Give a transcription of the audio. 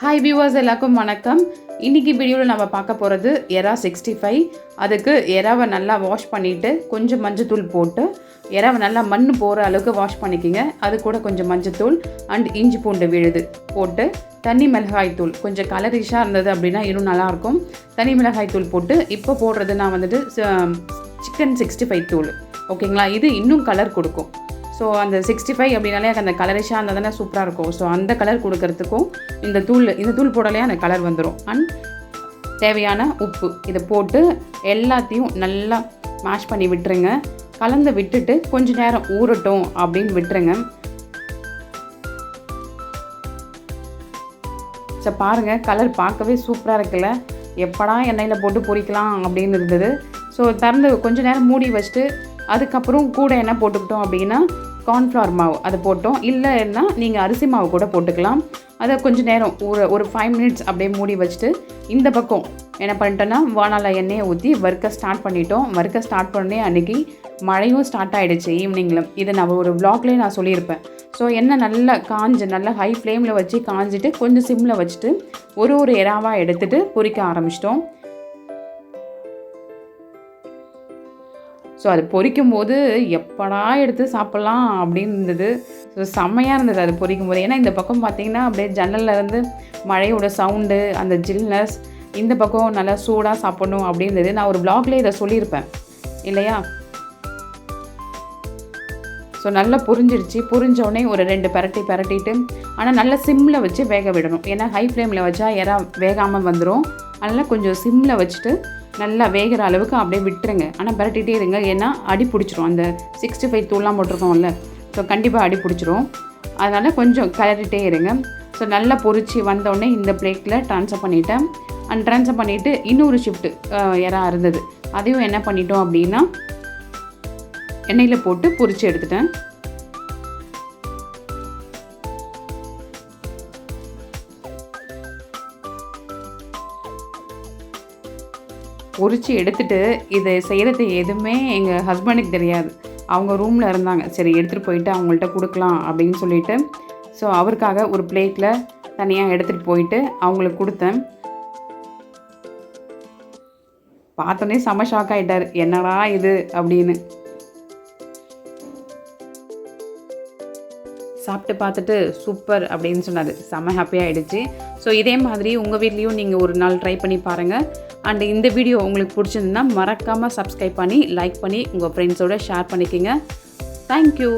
Hi viewers எல்லாருக்கும் வணக்கம். இன்னைக்கு வீடியோவில் நம்ம பார்க்க போகிறது எறா சிக்ஸ்டி ஃபைவ் அதுக்கு எறாவை நல்லா வாஷ் பண்ணிவிட்டு கொஞ்சம் மஞ்சத்தூள் போட்டு எறாவை நல்லா மண் போகிற அளவுக்கு வாஷ் பண்ணிக்கிங்க. அது கூட கொஞ்சம் மஞ்சத்தூள் அண்ட் இஞ்சி பூண்டு விழுது போட்டு தண்ணி மிளகாய் தூள். கொஞ்சம் கலரிஷாக இருந்தது அப்படின்னா இன்னும் நல்லாயிருக்கும் தனி மிளகாய் தூள் போட்டு இப்போ போடுறது நான் வந்துட்டு சிக்கன் சிக்ஸ்டி ஃபைவ் தூள் ஓகேங்களா இது இன்னும் கலர் கொடுக்கும். ஸோ அந்த சிக்ஸ்டி ஃபைவ் அப்படின்னாலே அந்த கலரிஷாக இருந்தால் தானே சூப்பராக இருக்கும். ஸோ அந்த கலர் கொடுக்கறதுக்கும் இந்த தூள் இந்த தூள் போடலையே அந்த கலர் வந்துடும் அண்ட் தேவையான உப்பு. இதை போட்டு எல்லாத்தையும் நல்லா மேஷ் பண்ணி விட்டுருங்க. கலந்து விட்டுட்டு கொஞ்ச நேரம் ஊறட்டும் அப்படின்னு விட்டுருங்க. ஸோ பாருங்கள் கலர் பார்க்கவே சூப்பராக இருக்குல்ல. எப்படா எண்ணெயில் போட்டு பொரிக்கலாம் அப்படின்னு இருந்தது. ஸோ திறந்து கொஞ்ச நேரம் மூடி வச்சுட்டு அதுக்கப்புறம் கூட என்ன போட்டுக்கிட்டோம் அப்படின்னா கார்ன்ஃப்ளவர் மாவு அதை போட்டோம். இல்லைன்னா நீங்கள் அரிசி மாவு கூட போட்டுக்கலாம். அதை கொஞ்சம் நேரம் ஒரு ஒரு ஃபைவ் மினிட்ஸ் அப்படியே மூடி வச்சுட்டு இந்த பக்கம் என்ன பண்ணிட்டோன்னா வானால எண்ணெயை ஊற்றி வறுக்க ஸ்டார்ட் பண்ணிட்டோம். வறுக்க ஸ்டார்ட் பண்ணே அன்றைக்கி மழையும் ஸ்டார்ட் ஆகிடுச்சு ஈவினிங்கில் இதை நான் ஒரு vlogலயே நான் சொல்லியிருப்பேன். ஸோ எண்ணெய் நல்லா காஞ்சு நல்லா ஹை ஃப்ளேமில் வச்சு காஞ்சிட்டு கொஞ்சம் சிம்மில் வச்சுட்டு ஒரு ஒரு இறாவாக எடுத்துகிட்டு பொரிக்க ஆரம்பிச்சிட்டோம். ஸோ அது பொரிக்கும் போது எப்படா எடுத்து சாப்பிட்லாம் அப்படின்னு இருந்தது ஸோ செம்மையாக இருந்தது அது பொரிக்கும் போது ஏன்னா இந்த பக்கம் பார்த்தீங்கன்னா அப்படியே ஜன்னல்ல இருந்து மழையோட சவுண்டு அந்த ஜில்னஸ் இந்த பக்கம் நல்லா சூடாக சாப்பிடணும் அப்படின்றது நான் ஒரு vlogல இதை சொல்லியிருப்பேன். இல்லையா? ஸோ நல்லா புரிஞ்சிருச்சு. புரிஞ்சோடனே ஒரு ரெண்டு பரட்டி பரட்டிட்டு ஆனால் நல்லா சிம்மில் வச்சு வேக விடணும். ஏன்னா ஹை ஃப்ளேமில் வச்சா இறா வேகாமல் வந்துடும் அதனால் கொஞ்சம் சிம்மில் வச்சுட்டு நல்லா வேகிற அளவுக்கு அப்படியே விட்டுருங்க. ஆனால் பரட்டிகிட்டே இருங்க. ஏன்னா அடி பிடிச்சிரும். அந்த சிக்ஸ்டி ஃபைவ் தூள்லாம் போட்டிருக்கோம்ல. ஸோ கண்டிப்பாக அடி பிடிச்சிரும். அதனால் கொஞ்சம் கிளறிட்டே இருங்க. ஸோ நல்லா பொறிச்சு வந்தோடனே இந்த பிளேட்டில் ட்ரான்ஸ்ஃபர் பண்ணிவிட்டேன் அண்ட் ட்ரான்ஸ்ஃபர் பண்ணிவிட்டு இன்னொரு ஷிஃப்ட்டு இறா இருந்தது அதையும் என்ன பண்ணிட்டோம் அப்படின்னா எண்ணெயில் போட்டு பொறிச்சு எடுத்துட்டேன். பொறிச்சு எடுத்துட்டு இதை செய்கிறது எதுவுமே எங்கள் ஹஸ்பண்டுக்கு தெரியாது. அவங்க ரூமில் இருந்தாங்க. சரி எடுத்துகிட்டு போயிட்டு அவங்கள்ட்ட கொடுக்கலாம் அப்படின்னு சொல்லிட்டு. ஸோ அவருக்காக ஒரு பிளேட்டில் தனியாக எடுத்துகிட்டு போயிட்டு அவங்களுக்கு கொடுத்தேன். பார்த்தோன்னே செம ஷாக் ஆகிட்டார் என்னடா இது? அப்படின்னு. சாப்பிட்டு பார்த்துட்டு சூப்பர் அப்படின்னு சொன்னார். செம்ம ஹாப்பியாக ஆகிடுச்சு ஸோ இதே மாதிரி உங்கள் வீட்லேயும் நீங்கள் ஒரு நாள் ட்ரை பண்ணி பாருங்கள் அண்ட் இந்த வீடியோ உங்களுக்கு பிடிச்சிருந்ததுன்னா மறக்காமல் சப்ஸ்கிரைப் பண்ணி லைக் பண்ணி உங்கள் ஃப்ரெண்ட்ஸோடு ஷேர் பண்ணிக்கோங்க. தேங்க்யூ